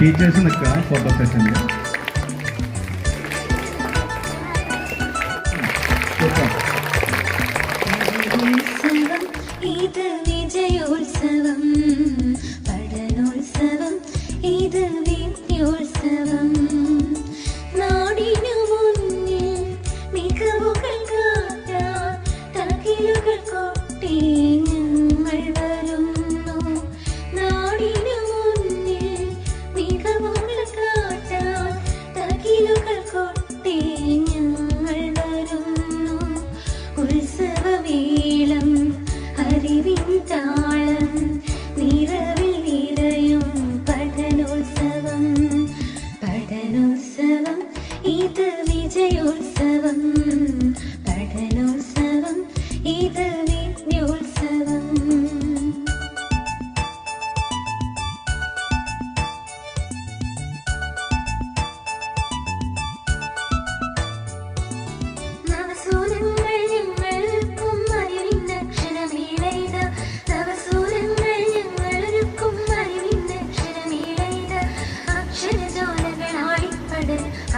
teachers നിൽക്കുക photo സെഷനിൽ ഇത് വിജയോത്സവം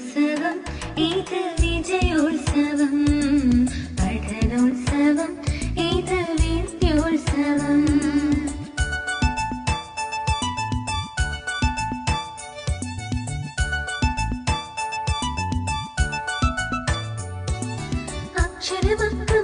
വിജയോത്സവം ഇത് വിജയോത്സവം പഠനോത്സവം ഇത് വിദ്യോത്സവം അക്ഷരമക്കൾ